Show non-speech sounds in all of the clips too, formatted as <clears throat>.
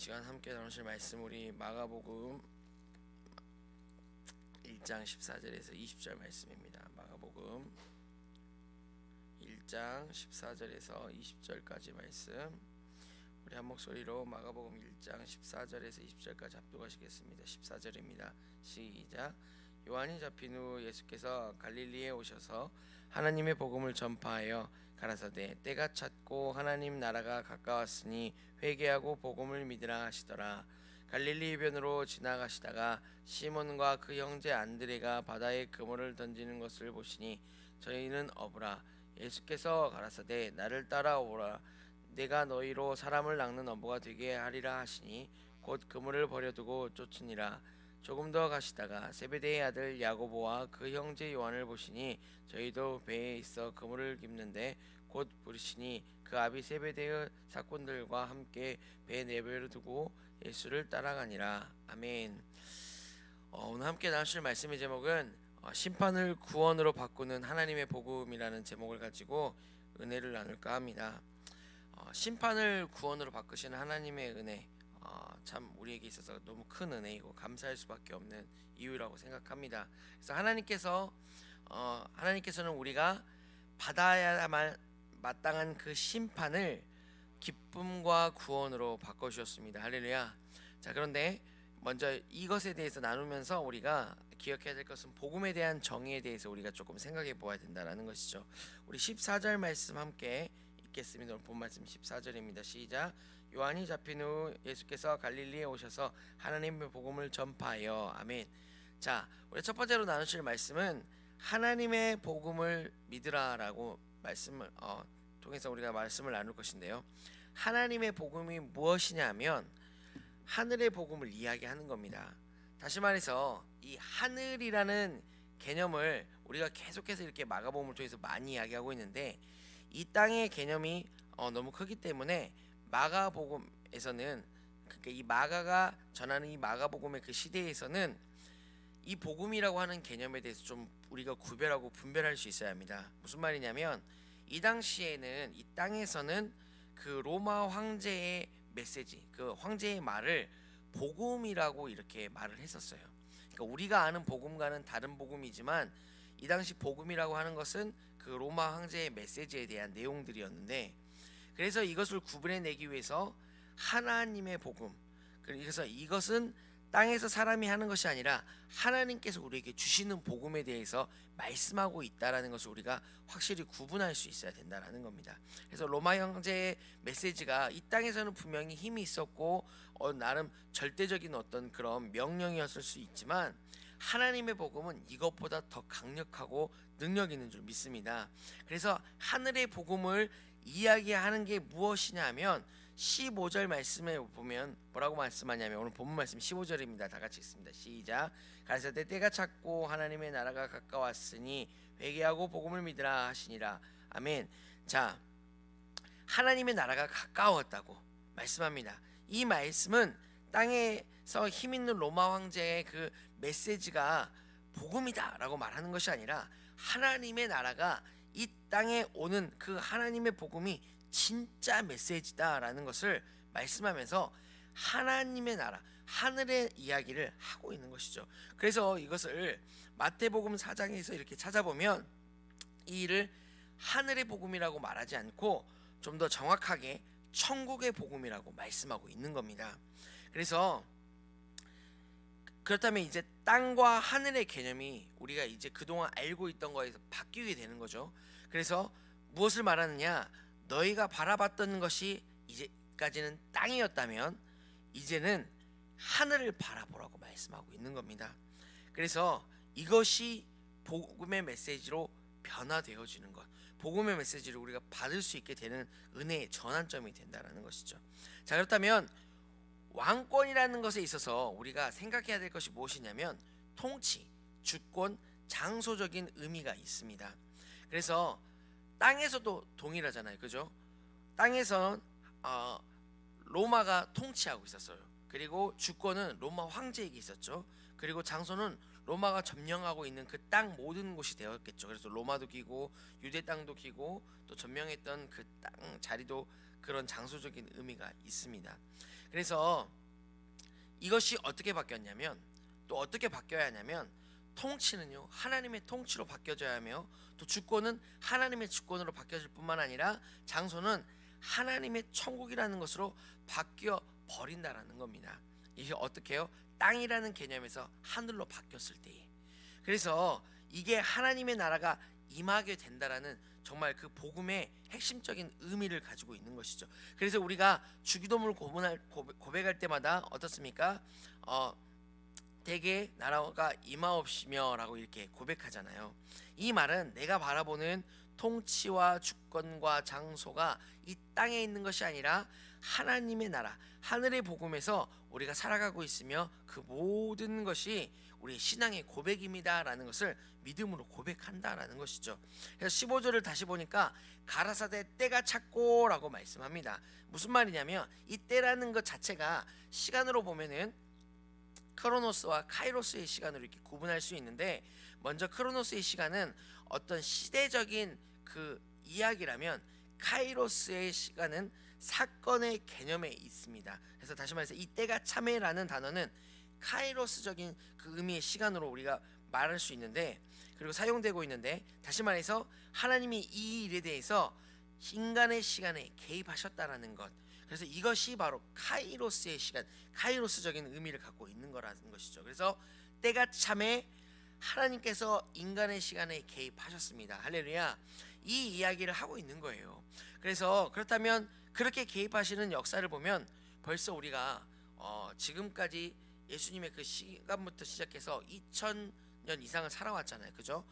시간 함께 나누실 말씀 우리 마가복음 1장 14절에서 20절 말씀입니다. 마가복음 1장 14절에서 20절까지 말씀 우리 한 목소리로 마가복음 1장 14절에서 20절까지 합독하시겠습니다. 14절입니다. 시작 요한이 잡힌 후 예수께서 갈릴리에 오셔서 하나님의 복음을 전파하여 가라사대 때가 찼고 하나님 나라가 가까웠으니 회개하고 복음을 믿으라 하시더라. 갈릴리 해변으로 지나가시다가 시몬과 그 형제 안드레가 바다에 그물을 던지는 것을 보시니 저희는 어부라. 예수께서 가라사대 나를 따라오라. 내가 너희로 사람을 낚는 어부가 되게 하리라 하시니 곧 그물을 버려두고 쫓으니라. 조금 더 가시다가 세베대의 아들 야고보와 그 형제 요한을 보시니 저희도 배에 있어 그물을 깁는데 곧 부르시니 그 아비 세베대의 사꾼들과 함께 배 내배를 두고 예수를 따라가니라 아멘. 어, 오늘 함께 나누실 말씀의 제목은 어, 심판을 구원으로 바꾸는 하나님의 복음이라는 제목을 가지고 은혜를 나눌까 합니다. 어, 심판을 구원으로 바꾸시는 하나님의 은혜 어, 참 우리에게 있어서 너무 큰 은혜이고 감사할 수밖에 없는 이유라고 생각합니다. 그래서 하나님께서 어, 하나님께서는 우리가 받아야만 마땅한 그 심판을 기쁨과 구원으로 바꿔 주셨습니다. 할렐루야. 자, 그런데 먼저 이것에 대해서 나누면서 우리가 기억해야 될 것은 복음에 대한 정의에 대해서 우리가 조금 생각해 보아야 된다라는 것이죠. 우리 14절 말씀 함께 읽겠습니다. 본 말씀 14절입니다. 시작. 요한이 잡힌 후 예수께서 갈릴리에 오셔서 하나님의 복음을 전파하여 아멘. 자, 우리 첫 번째로 나누실 말씀은 하나님의 복음을 믿으라라고 말씀을 어, 통해서 우리가 말씀을 나눌 것인데요. 하나님의 복음이 무엇이냐면 하늘의 복음을 이야기하는 겁니다. 다시 말해서 이 하늘이라는 개념을 우리가 계속해서 이렇게 마가복음을 통해서 많이 이야기하고 있는데 이 땅의 개념이 어, 너무 크기 때문에 마가복음에서는 그러니까 이 마가가 전하는 이 마가복음의 그 시대에서는 이 복음이라고 하는 개념에 대해서 좀 우리가 구별하고 분별할 수 있어야 합니다. 무슨 말이냐면 이 당시에는 이 땅에서는 그 로마 황제의 메시지, 그 황제의 말을 복음이라고 이렇게 말을 했었어요. 그러니까 우리가 아는 복음과는 다른 복음이지만 이 당시 복음이라고 하는 것은 그 로마 황제의 메시지에 대한 내용들이었는데 그래서 이것을 구분해내기 위해서 하나님의 복음 그래서 이것은 땅에서 사람이 하는 것이 아니라 하나님께서 우리에게 주시는 복음에 대해서 말씀하고 있다라는 것을 우리가 확실히 구분할 수 있어야 된다라는 겁니다. 그래서 로마 형제의 메시지가 이 땅에서는 분명히 힘이 있었고 어, 나름 절대적인 어떤 그런 명령이었을 수 있지만 하나님의 복음은 이것보다 더 강력하고 능력 있는 줄 믿습니다. 그래서 하늘의 복음을 이야기하는 게 무엇이냐면 15절 말씀에 보면 뭐라고 말씀하냐면 오늘 본문 말씀 15절입니다. 다 같이 읽습니다. 시작. 가라사대 때가 찼고 하나님의 나라가 가까웠으니 회개하고 복음을 믿으라 하시니라. 아멘. 자, 하나님의 나라가 가까웠다고 말씀합니다. 이 말씀은 땅에서 힘 있는 로마 황제의 그 메시지가 복음이다라고 말하는 것이 아니라 하나님의 나라가 이 땅에 오는 그 하나님의 복음이 진짜 메시지다라는 것을 말씀하면서 하나님의 나라, 하늘의 이야기를 하고 있는 것이죠. 그래서 이것을 마태복음 4장에서 이렇게 찾아보면 이 일을 하늘의 복음이라고 말하지 않고 좀 더 정확하게 천국의 복음이라고 말씀하고 있는 겁니다. 그래서 그렇다면 이제 땅과 하늘의 개념이 우리가 이제 그동안 알고 있던 거에서 바뀌게 되는 거죠. 그래서 무엇을 말하느냐? 너희가 바라봤던 것이 이제까지는 땅이었다면 이제는 하늘을 바라보라고 말씀하고 있는 겁니다. 그래서 이것이 복음의 메시지로 변화되어지는 것, 복음의 메시지를 우리가 받을 수 있게 되는 은혜의 전환점이 된다라는 것이죠. 자 그렇다면 왕권이라는 것에 있어서 우리가 생각해야 될 것이 무엇이냐면 통치, 주권, 장소적인 의미가 있습니다. 그래서 땅에서도 동일하잖아요, 그죠? 땅에선 어, 로마가 통치하고 있었어요. 그리고 주권은 로마 황제에게 있었죠. 그리고 장소는 로마가 점령하고 있는 그 땅 모든 곳이 되었겠죠. 그래서 로마도 기고 유대 땅도 기고 또 점령했던 그 땅 자리도 그런 장소적인 의미가 있습니다. 그래서 이것이 어떻게 바뀌었냐면 또 어떻게 바뀌어야 하냐면 통치는요 하나님의 통치로 바뀌어져야 하며 또 주권은 하나님의 주권으로 바뀌어질 뿐만 아니라 장소는 하나님의 천국이라는 것으로 바뀌어 버린다라는 겁니다. 이게 어떻게요? 땅이라는 개념에서 하늘로 바뀌었을 때에 그래서 이게 하나님의 나라가 임하게 된다라는 정말 그 복음의 핵심적인 의미를 가지고 있는 것이죠. 그래서 우리가 주기도문을 고백할 때마다 어떻습니까? 어, 대개 나라가 임하옵시며라고 이렇게 고백하잖아요. 이 말은 내가 바라보는 통치와 주권과 장소가 이 땅에 있는 것이 아니라 하나님의 나라, 하늘의 복음에서 우리가 살아가고 있으며 그 모든 것이 우리의 신앙의 고백입니다라는 것을 믿음으로 고백한다라는 것이죠. 그래서 15절을 다시 보니까 가라사대 때가 찼고라고 말씀합니다. 무슨 말이냐면 이 때라는 것 자체가 시간으로 보면은 크로노스와 카이로스의 시간으로 이렇게 구분할 수 있는데 먼저 크로노스의 시간은 어떤 시대적인 그 이야기라면 카이로스의 시간은 사건의 개념에 있습니다. 그래서 다시 말해서 이 때가 참회라는 단어는 카이로스적인 그 의미의 시간으로 우리가 말할 수 있는데 그리고 사용되고 있는데 다시 말해서 하나님이 이 일에 대해서 인간의 시간에 개입하셨다라는 것. 그래서 이것이 바로 카이로스의 시간, 카이로스적인 의미를 갖고 있는 거라는 것이죠. 그래서 때가 참에 하나님께서 인간의 시간에 개입하셨습니다. 할렐루야. 이 이야기를 하고 있는 거예요. 그래서 그렇다면 그렇게 개입하시는 역사를 보면 벌써 우리가 어, 지금까지 예수님의 그 시간부터 시작해서 2000년 이상을 살아왔잖아요. 그죠?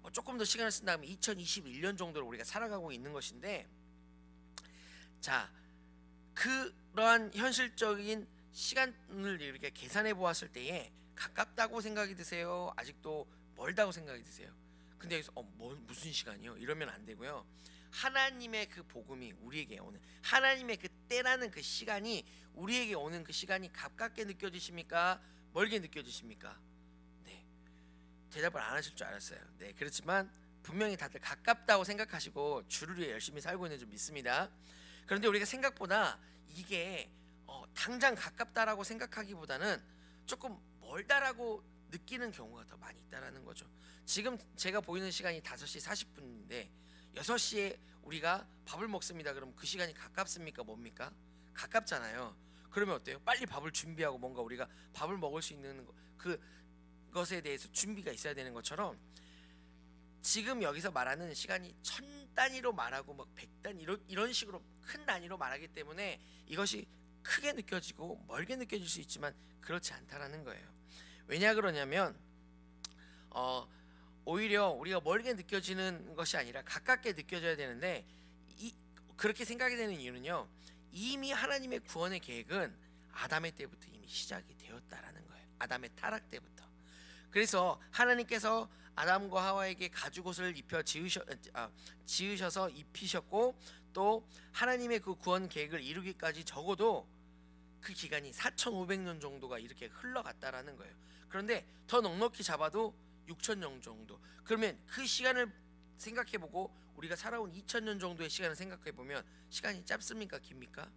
뭐 조금 더 시간을 쓴다면 2021년 정도를 우리가 살아가고 있는 것인데 자 그러한 현실적인 시간을 이렇게 계산해 보았을 때에 가깝다고 생각이 드세요? 아직도 멀다고 생각이 드세요? 근데 여기서 어, 뭐, 무슨 시간이요? 이러면 안 되고요. 하나님의 그 복음이 우리에게 오는 하나님의 그 때라는 그 시간이 우리에게 오는 그 시간이 가깝게 느껴지십니까? 멀게 느껴지십니까? 네. 대답을 안 하실 줄 알았어요. 네. 그렇지만 분명히 다들 가깝다고 생각하시고 주를 위해 열심히 살고 있는 줄 믿습니다. 그런데 우리가 생각보다 이게 어, 당장 가깝다라고 생각하기보다는 조금 멀다라고 느끼는 경우가 더 많이 있다라는 거죠. 지금 제가 보이는 시간이 5시 40분인데 6시에 우리가 밥을 먹습니다. 그럼 그 시간이 가깝습니까? 뭡니까? 가깝잖아요. 그러면 어때요? 빨리 밥을 준비하고 뭔가 우리가 밥을 먹을 수 있는 거- 그 것에 대해서 준비가 있어야 되는 것처럼 지금 여기서 말하는 시간이 천 단위로 말하고 막백 단위 이런 이런 식으로 큰 단위로 말하기 때문에 이것이 크게 느껴지고 멀게 느껴질 수 있지만 그렇지 않다라는 거예요. 왜냐 그러냐면 어 오히려 우리가 멀게 느껴지는 것이 아니라 가깝게 느껴져야 되는데 이 그렇게 생각이 되는 이유는요. 이미 하나님의 구원의 계획은 아담의 때부터 이미 시작이 되었다라는 거예요. 아담의 타락 때부터. 그래서 하나님께서 아담과 하와에게 가죽옷을 입혀 지으셔 아, 지으셔서 입히셨고 또 하나님의 그 구원 계획을 이루기까지 적어도 그 기간이 4,500년 정도가 이렇게 흘러갔다라는 거예요. 그런데 더 넉넉히 잡아도 6,000년 정도. 그러면 그 시간을 생각해 보고 우리가 살아온 2,000년 정도의 시간을 생각해 보면 시간이 짧습니까? 깁니까?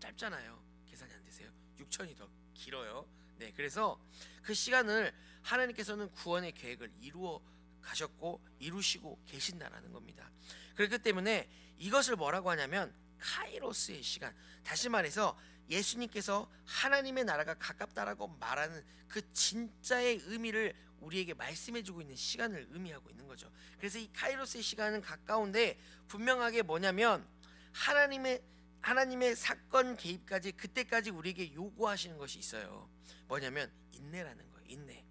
짧잖아요. 계산이 안 되세요. 6천이 더 길어요. 네, 그래서 그 시간을 하나님께서는 구원의 계획을 이루어 가셨고 이루시고 계신다라는 겁니다. 그렇기 때문에 이것을 뭐라고 하냐면 카이로스의 시간. 다시 말해서 예수님께서 하나님의 나라가 가깝다라고 말하는 그 진짜의 의미를 우리에게 말씀해주고 있는 시간을 의미하고 있는 거죠. 그래서 이 카이로스의 시간은 가까운데 분명하게 뭐냐면 하나님의 하나님의 사건 개입까지 그때까지 우리에게 요구하시는 것이 있어요. 뭐냐면 인내라는 거예요. 인내.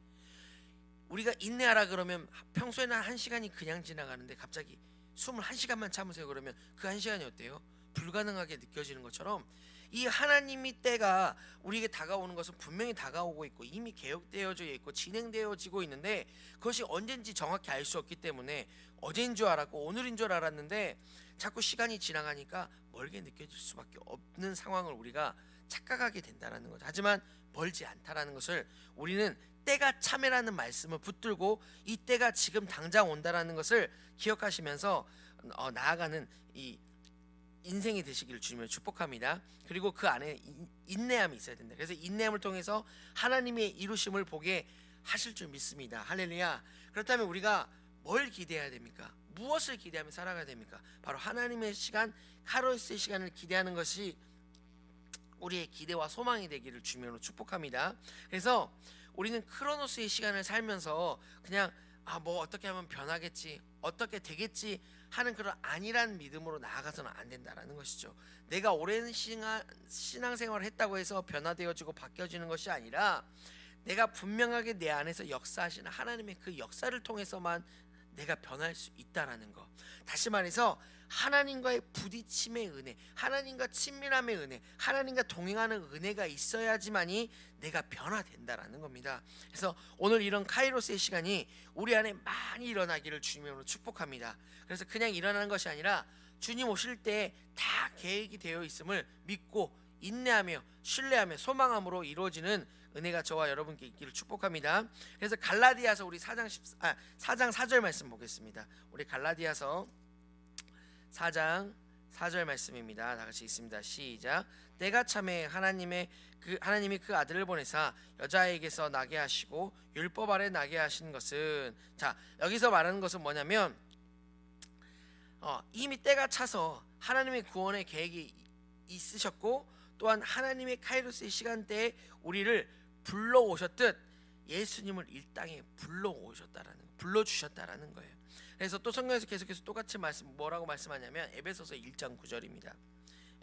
우리가 인내하라 그러면 평소에는 한 시간이 그냥 지나가는데 갑자기 숨을 한 시간만 참으세요 그러면 그 한 시간이 어때요? 불가능하게 느껴지는 것처럼 이 하나님이 때가 우리에게 다가오는 것은 분명히 다가오고 있고 이미 계획되어져 있고 진행되어지고 있는데 그것이 언젠지 정확히 알 수 없기 때문에 어제인 줄 알았고 오늘인 줄 알았는데 자꾸 시간이 지나가니까 멀게 느껴질 수밖에 없는 상황을 우리가 착각하게 된다라는 거죠. 하지만 멀지 않다라는 것을 우리는 때가 참회라는 말씀을 붙들고 이 때가 지금 당장 온다라는 것을 기억하시면서 어, 나아가는 이 인생이 되시기를 주님을 축복합니다. 그리고 그 안에 인- 인내함이 있어야 된다. 그래서 인내함을 통해서 하나님의 이루심을 보게 하실 줄 믿습니다. 할렐루야. 그렇다면 우리가 뭘 기대해야 됩니까? 무엇을 기대하며 살아가야 됩니까? 바로 하나님의 시간, 카로스의 시간을 기대하는 것이 우리의 기대와 소망이 되기를 주님으로 축복합니다. 그래서 우리는 크로노스의 시간을 살면서 그냥 아 뭐 어떻게 하면 변하겠지, 어떻게 되겠지 하는 그런 안일한 믿음으로 나아가서는 안 된다라는 것이죠. 내가 오랜 신앙, 신앙생활을 했다고 해서 변화되어지고 바뀌어지는 것이 아니라 내가 분명하게 내 안에서 역사하시는 하나님의 그 역사를 통해서만 내가 변할 수 있다라는 거. 다시 말해서 하나님과의 부딪힘의 은혜, 하나님과 친밀함의 은혜, 하나님과 동행하는 은혜가 있어야지만이 내가 변화된다라는 겁니다. 그래서 오늘 이런 카이로스의 시간이 우리 안에 많이 일어나기를 주님으로 축복합니다. 그래서 그냥 일어나는 것이 아니라 주님 오실 때 다 계획이 되어 있음을 믿고 인내하며 신뢰하며 소망함으로 이루어지는 은혜가 저와 여러분께 있기를 축복합니다. 그래서 갈라디아서 우리 4장 10, 아, 4장 4절 말씀 보겠습니다. 우리 갈라디아서 4장 4절 말씀입니다. 다 같이 읽습니다. 시작. 때가 참에 하나님의 그 하나님이 그 아들을 보내사 여자에게서 나게 하시고 율법 아래 나게 하신 것은 자 여기서 말하는 것은 뭐냐면 어, 이미 때가 차서 하나님의 구원의 계획이 있으셨고 또한 하나님의 카이로스의 시간대에 우리를 불러 오셨듯 예수님을 이 땅에 불러 오셨다라는 불러 주셨다라는 거예요. 그래서 또 성경에서 계속해서 똑같이 말씀 뭐라고 말씀하냐면 에베소서 1장 9절입니다.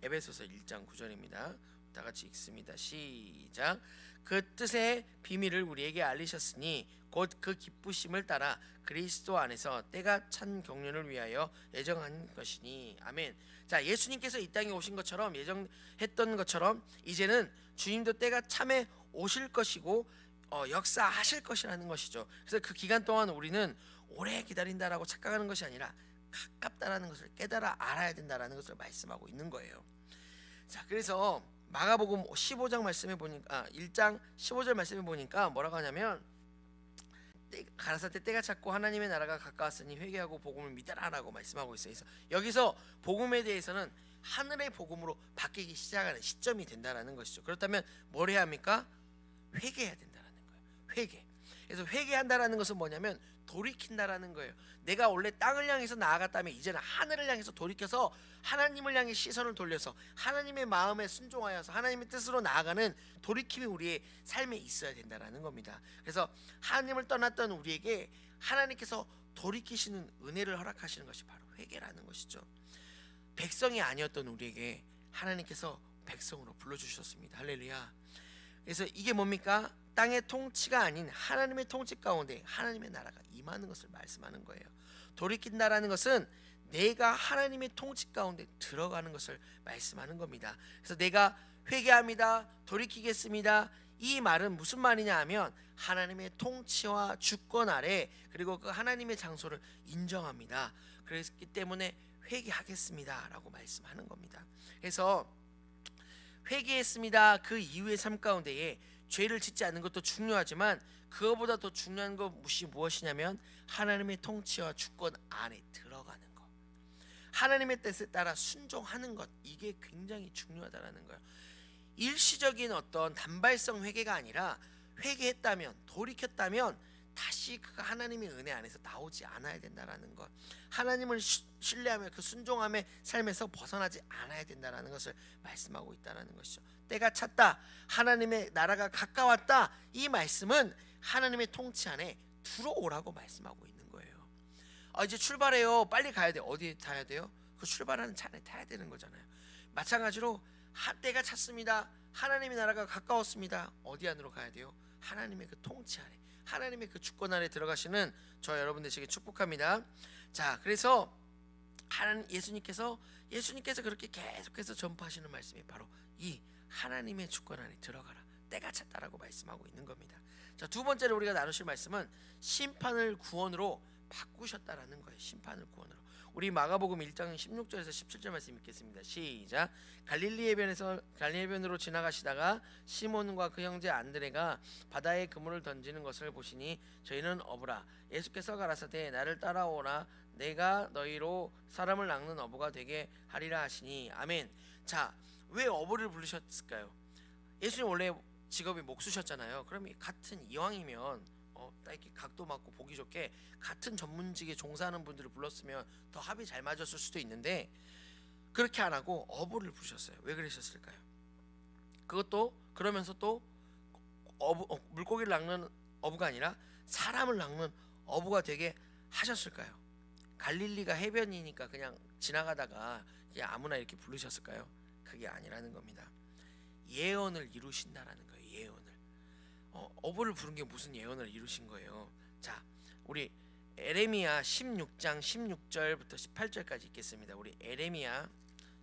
에베소서 1장 9절입니다. 다 같이 읽습니다. 시작. 그 뜻의 비밀을 우리에게 알리셨으니 곧 그 기쁘심을 따라 그리스도 안에서 때가 찬 경륜을 위하여 예정한 것이니 아멘. 자 예수님께서 이 땅에 오신 것처럼 예정했던 것처럼 이제는 주님도 때가 참에 오실 것이고 어, 역사하실 것이라는 것이죠. 그래서 그 기간 동안 우리는 오래 기다린다라고 착각하는 것이 아니라 가깝다라는 것을 깨달아 알아야 된다라는 것을 말씀하고 있는 거예요. 자, 그래서 마가복음 15장 말씀에 보니까 아, 1장 15절 말씀에 보니까 뭐라고 하냐면 때- 가라사대 때가 찼고 하나님의 나라가 가까웠으니 회개하고 복음을 믿으라라고 말씀하고 있어요. 그래서 여기서 복음에 대해서는 하늘의 복음으로 바뀌기 시작하는 시점이 된다라는 것이죠. 그렇다면 뭘 해야 합니까? 회개해야 된다라는 거예요. 회개. 그래서 회개한다라는 것은 뭐냐면 돌이킨다라는 거예요. 내가 원래 땅을 향해서 나아갔다면 이제는 하늘을 향해서 돌이켜서 하나님을 향해 시선을 돌려서 하나님의 마음에 순종하여서 하나님의 뜻으로 나아가는 돌이킴이 우리의 삶에 있어야 된다라는 겁니다. 그래서 하나님을 떠났던 우리에게 하나님께서 돌이키시는 은혜를 허락하시는 것이 바로 회개라는 것이죠. 백성이 아니었던 우리에게 하나님께서 백성으로 불러 주셨습니다. 할렐루야. 그래서 이게 뭡니까? 땅의 통치가 아닌 하나님의 통치 가운데 하나님의 나라가 임하는 것을 말씀하는 거예요. 돌이킨다라는 것은 내가 하나님의 통치 가운데 들어가는 것을 말씀하는 겁니다. 그래서 내가 회개합니다. 돌이키겠습니다. 이 말은 무슨 말이냐 하면 하나님의 통치와 주권 아래 그리고 그 하나님의 장소를 인정합니다. 그랬기 때문에 회개하겠습니다라고 말씀하는 겁니다. 그래서 회개했습니다. 그 이후의 삶 가운데에 죄를 짓지 않는 것도 중요하지만 그거보다 더 중요한 것 무엇이 무엇이냐면 하나님의 통치와 주권 안에 들어가는 것. 하나님의 뜻에 따라 순종하는 것 이게 굉장히 중요하다라는 거예요. 일시적인 어떤 단발성 회개가 아니라 회개했다면 돌이켰다면 다시 그 하나님의 은혜 안에서 나오지 않아야 된다라는 것. 하나님을 시- 신뢰하며 그 순종함의 삶에서 벗어나지 않아야 된다라는 것을 말씀하고 있다라는 것이죠. 때가 찼다. 하나님의 나라가 가까웠다. 이 말씀은 하나님의 통치 안에 들어오라고 말씀하고 있는 거예요. 아 이제 출발해요. 빨리 가야 돼. 어디에 타야 돼요? 그 출발하는 차 안에 타야 되는 거잖아요. 마찬가지로 하, 때가 찼습니다. 하나님의 나라가 가까웠습니다. 어디 안으로 가야 돼요? 하나님의 그 통치 안에, 하나님의 그 주권 안에 들어가시는 저 여러분 되시길 축복합니다. 자, 그래서 하나님 예수님께서 예수님께서 그렇게 계속해서 전파하시는 말씀이 바로 이 하나님의 주권 안에 들어가라. 때가 찼다라고 말씀하고 있는 겁니다. 자, 두 번째로 우리가 나누실 말씀은 심판을 구원으로 바꾸셨다라는 거예요. 심판을 구원으로. 우리 마가복음 1장 16절에서 17절 말씀 읽겠습니다. 시작. 갈릴리 해변에서 갈릴리 해변으로 지나가시다가 시몬과 그 형제 안드레가 바다에 그물을 던지는 것을 보시니 저희는 어부라 예수께서 가라사대 나를 따라오라 내가 너희로 사람을 낚는 어부가 되게 하리라 하시니 아멘. 자, 왜 어부를 부르셨을까요? 예수님 원래 직업이 목수셨잖아요. 그럼 이 같은 이왕이면 어, 딱 이렇게 각도 맞고 보기 좋게 같은 전문직에 종사하는 분들을 불렀으면 더 합이 잘 맞았을 수도 있는데 그렇게 안 하고 어부를 부르셨어요. 왜 그러셨을까요? 그것도 그러면서 또 어부 어, 물고기를 낚는 어부가 아니라 사람을 낚는 어부가 되게 하셨을까요? 갈릴리가 해변이니까 그냥 지나가다가 아무나 이렇게 부르셨을까요? 그게 아니라는 겁니다. 예언을 이루신다라는 거예요. 예언을. 어, 어부를 부른 게 무슨 예언을 이루신 거예요? 자, 우리 에레미야 16장 16절부터 18절까지 읽겠습니다. 우리 에레미야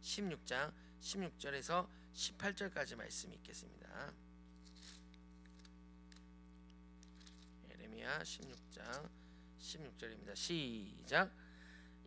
16장 16절에서 18절까지 말씀 읽겠습니다. 에레미야 16장 16절입니다. 시작.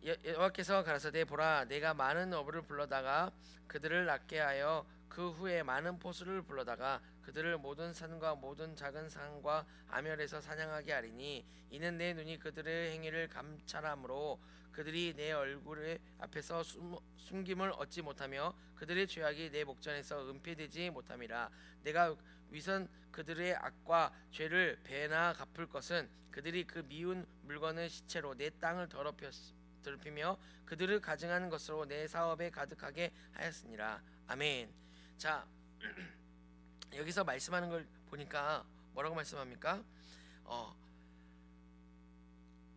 여- 여호와께서 가라사대 보라 내가 많은 어부를 불러다가 그들을 낫게 하여 그 후에 많은 포수를 불러다가 그들을 모든 산과 모든 작은 산과 아멸에서 사냥하게 하리니 이는 내 눈이 그들의 행위를 감찰함으로 그들이 내 얼굴 앞에서 숨, 숨김을 얻지 못하며 그들의 죄악이 내 목전에서 은폐되지 못함이라. 내가 위선 그들의 악과 죄를 배나 갚을 것은 그들이 그 미운 물건을 시체로 내 땅을 더럽혔 더럽히며 그들을 가증하는 것으로 내 사업에 가득하게 하였으니라 아멘. 자 <clears throat> 여기서 말씀하는 걸 보니까 뭐라고 말씀합니까? 어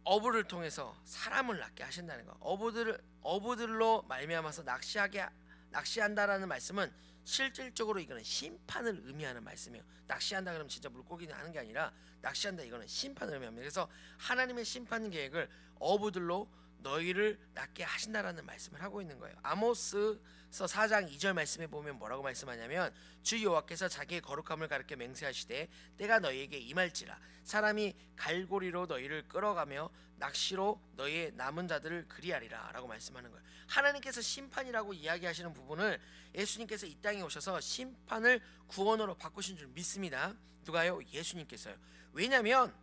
어부를 통해서 사람을 낚게 하신다는 거. 어부들을 어부들로 말미암아서 낚시하게 낚시한다라는 말씀은 실질적으로 이거는 심판을 의미하는 말씀이에요. 낚시한다 그러면 진짜 물고기는 하는 게 아니라 낚시한다 이거는 심판을 의미합니다. 그래서 하나님의 심판 계획을 어부들로 너희를 낚게 하신다라는 말씀을 하고 있는 거예요. 아모스서 4장 2절 말씀에 보면 뭐라고 말씀하냐면 주 여호와께서 자기의 거룩함을 가르쳐 맹세하시되 때가 너희에게 임할지라 사람이 갈고리로 너희를 끌어가며 낚시로 너희의 남은 자들을 그리하리라라고 말씀하는 거예요. 하나님께서 심판이라고 이야기하시는 부분을 예수님께서 이 땅에 오셔서 심판을 구원으로 바꾸신 줄 믿습니다. 누가요? 예수님께서요. 왜냐하면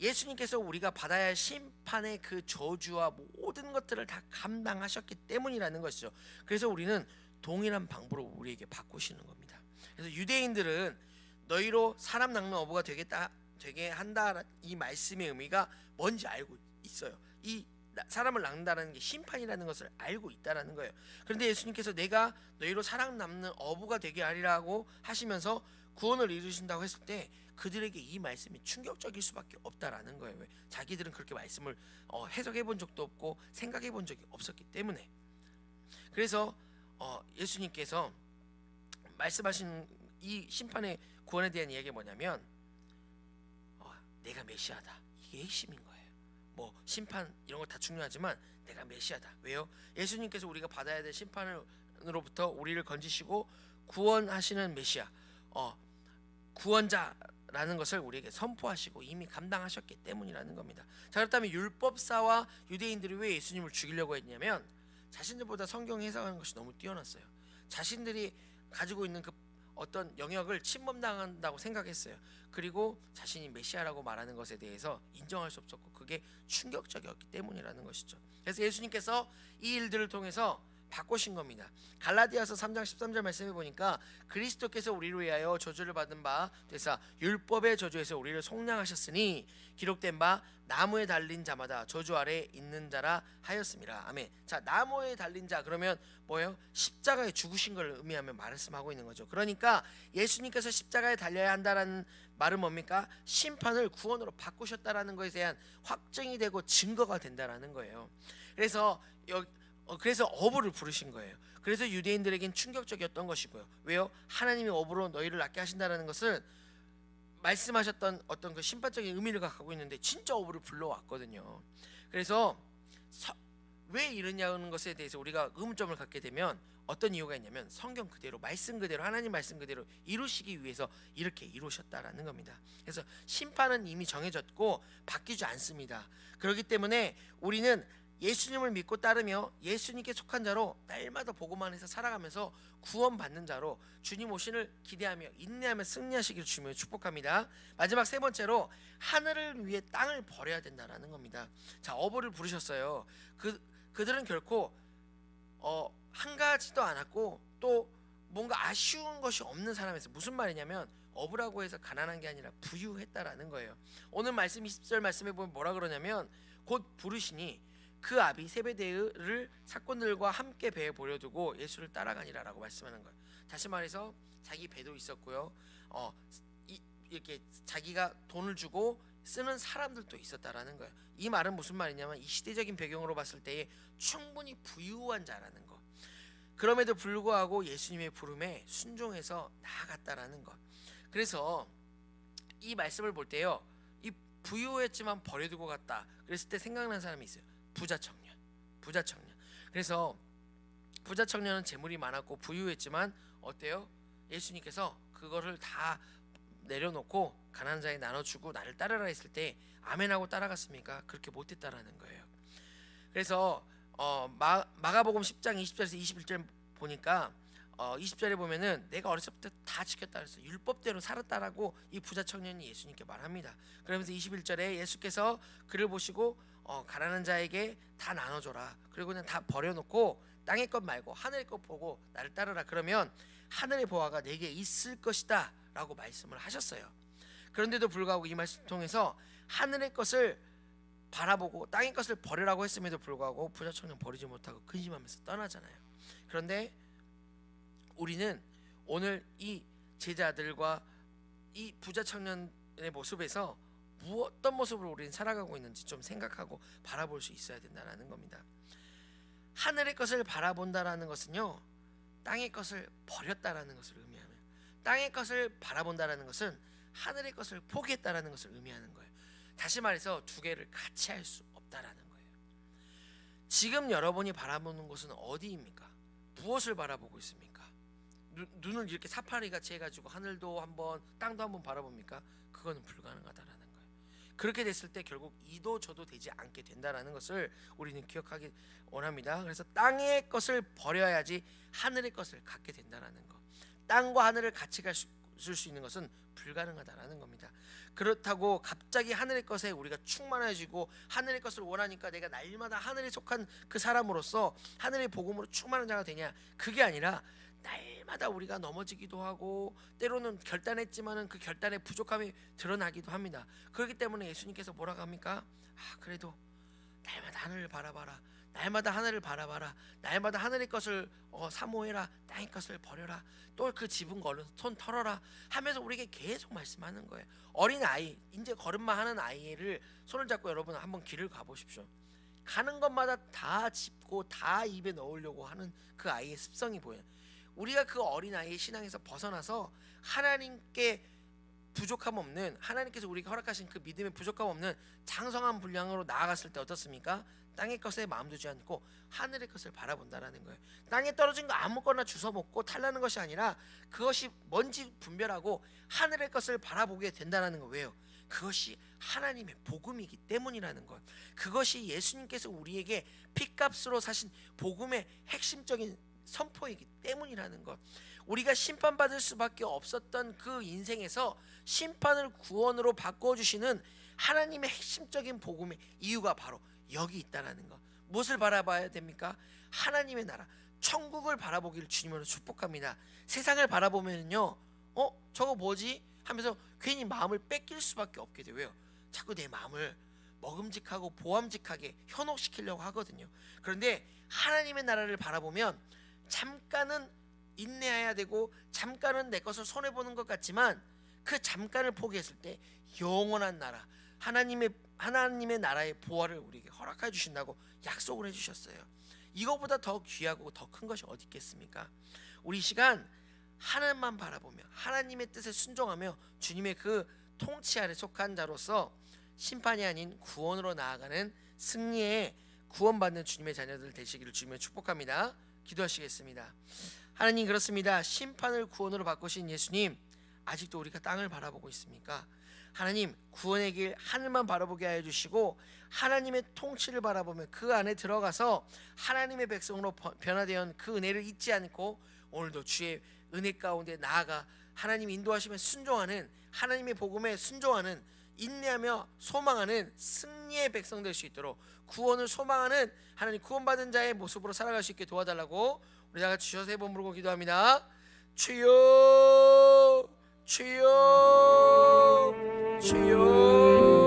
예수님께서 우리가 받아야 할 심판의 그 저주와 모든 것들을 다 감당하셨기 때문이라는 것이죠. 그래서 우리는 동일한 방법으로 우리에게 바꾸시는 겁니다. 그래서 유대인들은 너희로 사람 낚는 어부가 되겠다 되게 한다 이 말씀의 의미가 뭔지 알고 있어요. 이 나- 사람을 낚는다는 게 심판이라는 것을 알고 있다라는 거예요. 그런데 예수님께서 내가 너희로 사람 낚는 어부가 되게 하리라고 하시면서 구원을 이루신다고 했을 때 그들에게 이 말씀이 충격적일 수밖에 없다라는 거예요. 왜? 자기들은 그렇게 말씀을 어, 해석해 본 적도 없고 생각해 본 적이 없었기 때문에. 그래서 어, 예수님께서 말씀하신 이 심판의 구원에 대한 이야기가 뭐냐면 어, 내가 메시아다. 이게 핵심인 거예요. 뭐 심판 이런 거 다 중요하지만 내가 메시아다. 왜요? 예수님께서 우리가 받아야 될 심판으로부터 우리를 건지시고 구원하시는 메시아, 어, 구원자 라는 것을 우리에게 선포하시고 이미 감당하셨기 때문이라는 겁니다. 자 그렇다면 율법사와 유대인들이 왜 예수님을 죽이려고 했냐면 자신들보다 성경 해석하는 것이 너무 뛰어났어요. 자신들이 가지고 있는 그 어떤 영역을 침범당한다고 생각했어요. 그리고 자신이 메시아라고 말하는 것에 대해서 인정할 수 없었고 그게 충격적이었기 때문이라는 것이죠. 그래서 예수님께서 이 일들을 통해서 바꾸신 겁니다. 갈라디아서 3장 13절 말씀해 보니까 그리스도께서 우리로 위하여 저주를 받은 바 되사 율법의 저주에서 우리를 속량하셨으니 기록된 바 나무에 달린 자마다 저주 아래 있는 자라 하였습니다. 아멘. 자, 나무에 달린 자 그러면 뭐예요? 십자가에 죽으신 걸 의미하며 말씀하고 있는 거죠. 그러니까 예수님께서 십자가에 달려야 한다라는 말은 뭡니까? 심판을 구원으로 바꾸셨다라는 것에 대한 확증이 되고 증거가 된다라는 거예요. 그래서 여, 어, 그래서 어부를 부르신 거예요. 그래서 유대인들에겐 충격적이었던 것이고요. 왜요? 하나님이 어부로 너희를 낫게 하신다라는 것은 말씀하셨던 어떤 그 심판적인 의미를 갖고 있는데 진짜 어부를 불러왔거든요. 그래서 서, 왜 이러냐는 것에 대해서 우리가 의문점을 갖게 되면 어떤 이유가 있냐면 성경 그대로 말씀 그대로 하나님 말씀 그대로 이루시기 위해서 이렇게 이루셨다라는 겁니다. 그래서 심판은 이미 정해졌고 바뀌지 않습니다. 그렇기 때문에 우리는 예수님을 믿고 따르며 예수님께 속한 자로 날마다 복음 안에서 살아가면서 구원받는 자로 주님 오신을 기대하며 인내하며 승리하시기를 주며 축복합니다. 마지막 세 번째로 하늘을 위해 땅을 버려야 된다라는 겁니다. 자 어부를 부르셨어요. 그 그들은 결코 어, 한 가지도 않았고 또 뭔가 아쉬운 것이 없는 사람에서 무슨 말이냐면 어부라고 해서 가난한 게 아니라 부유했다라는 거예요. 오늘 말씀 20절 말씀에 보면 뭐라 그러냐면 곧 부르시니 그 아비 세베대를 사건들과 함께 배에 버려두고 예수를 따라가니라라고 말씀하는 거예요. 다시 말해서 자기 배도 있었고요. 어, 이, 이렇게 자기가 돈을 주고 쓰는 사람들도 있었다라는 거예요. 이 말은 무슨 말이냐면 이 시대적인 배경으로 봤을 때에 충분히 부유한 자라는 거. 그럼에도 불구하고 예수님의 부름에 순종해서 나아갔다라는 것. 그래서 이 말씀을 볼 때요. 이 부유했지만 버려두고 갔다. 그랬을 때 생각나는 사람이 있어요. 부자 청년. 부자 청년. 그래서 부자 청년은 재물이 많았고 부유했지만 어때요? 예수님께서 그거를 다 내려놓고 가난한 자에 나눠주고 나를 따르라 했을 때 아멘하고 따라갔습니까? 그렇게 못했다라는 거예요. 그래서 어, 마, 마가복음 10장 20절에서 21절 보니까 어, 20절에 보면은 내가 어렸을 때 다 지켰다 그랬어. 율법대로 살았다라고 이 부자 청년이 예수님께 말합니다. 그러면서 21절에 예수께서 그를 보시고 어, 가난한 자에게 다 나눠줘라. 그리고 그냥 다 버려놓고 땅의 것 말고 하늘의 것 보고 나를 따르라. 그러면 하늘의 보화가 내게 있을 것이다라고 말씀을 하셨어요. 그런데도 불구하고 이 말씀 통해서 하늘의 것을 바라보고 땅의 것을 버리라고 했음에도 불구하고 부자 청년 버리지 못하고 근심하면서 떠나잖아요. 그런데 우리는 오늘 이 제자들과 이 부자 청년의 모습에서 무 어떤 모습으로 우리는 살아가고 있는지 좀 생각하고 바라볼 수 있어야 된다라는 겁니다. 하늘의 것을 바라본다라는 것은요, 땅의 것을 버렸다라는 것을 의미하며, 땅의 것을 바라본다라는 것은 하늘의 것을 포기했다라는 것을 의미하는 거예요. 다시 말해서 두 개를 같이 할 수 없다라는 거예요. 지금 여러분이 바라보는 곳은 어디입니까? 무엇을 바라보고 있습니까? 눈, 눈을 이렇게 사파리 같이 해가지고 하늘도 한번 땅도 한번 바라봅니까? 그거는 불가능하다라는. 그렇게 됐을 때 결국 이도 저도 되지 않게 된다라는 것을 우리는 기억하기 원합니다. 그래서 땅의 것을 버려야지 하늘의 것을 갖게 된다라는 거. 땅과 하늘을 같이 갈 수 있는 것은 불가능하다라는 겁니다. 그렇다고 갑자기 하늘의 것에 우리가 충만해지고 하늘의 것을 원하니까 내가 날마다 하늘에 속한 그 사람으로서 하늘의 복음으로 충만한 자가 되냐? 그게 아니라 날 마다 우리가 넘어지기도 하고 때로는 결단했지만은 그 결단의 부족함이 드러나기도 합니다. 그렇기 때문에 예수님께서 뭐라고 합니까? 아 그래도 날마다 하늘을 바라봐라. 날마다 하늘을 바라봐라. 날마다 하늘의 것을 어, 사모해라. 땅의 것을 버려라. 또 그 집은 걸은 손 털어라. 하면서 우리에게 계속 말씀하는 거예요. 어린 아이, 이제 걸음마 하는 아이를 손을 잡고 여러분 한번 길을 가보십시오. 가는 것마다 다 짚고 다 입에 넣으려고 하는 그 아이의 습성이 보여요. 우리가 그 어린 아이의 신앙에서 벗어나서 하나님께 부족함 없는 하나님께서 우리에게 허락하신 그 믿음의 부족함 없는 장성한 분량으로 나아갔을 때 어떻습니까? 땅의 것에 마음 두지 않고 하늘의 것을 바라본다라는 거예요. 땅에 떨어진 거 아무거나 주워 먹고 탈라는 것이 아니라 그것이 뭔지 분별하고 하늘의 것을 바라보게 된다라는 거 왜요? 그것이 하나님의 복음이기 때문이라는 것. 그것이 예수님께서 우리에게 피값으로 사신 복음의 핵심적인 선포이기 때문이라는 것. 우리가 심판받을 수밖에 없었던 그 인생에서 심판을 구원으로 바꿔 주시는 하나님의 핵심적인 복음의 이유가 바로 여기 있다라는 것. 무엇을 바라봐야 됩니까? 하나님의 나라, 천국을 바라보기를 주님으로 축복합니다. 세상을 바라보면요, 어 저거 뭐지? 하면서 괜히 마음을 뺏길 수밖에 없게 돼요. 왜요? 자꾸 내 마음을 먹음직하고 보암직하게 현혹시키려고 하거든요. 그런데 하나님의 나라를 바라보면 잠깐은 인내해야 되고 잠깐은 내 것을 손해 보는 것 같지만 그 잠깐을 포기했을 때 영원한 나라 하나님의 하나님의 나라의 보화를 우리에게 허락해 주신다고 약속을 해 주셨어요. 이거보다 더 귀하고 더 큰 것이 어디 있겠습니까? 우리 이 시간 하나님만 바라보며 하나님의 뜻에 순종하며 주님의 그 통치 아래 속한 자로서 심판이 아닌 구원으로 나아가는 승리의 구원받는 주님의 자녀들 되시기를 주님의 축복합니다. 기도하시겠습니다. 하나님 그렇습니다. 심판을 구원으로 바꾸신 예수님 아직도 우리가 땅을 바라보고 있습니까? 하나님 구원의 길 하늘만 바라보게 하여 주시고 하나님의 통치를 바라보며 그 안에 들어가서 하나님의 백성으로 번- 변화되어 그 은혜를 잊지 않고 오늘도 주의 은혜 가운데 나아가 하나님 인도하시면 순종하는 하나님의 복음에 순종하는 인내하며 소망하는 승리의 백성 될 수 있도록 구원을 소망하는 하나님 구원받은 자의 모습으로 살아갈 수 있게 도와달라고 우리 다 같이 주셔서 해본 부르고 기도합니다. 주여 주여 주여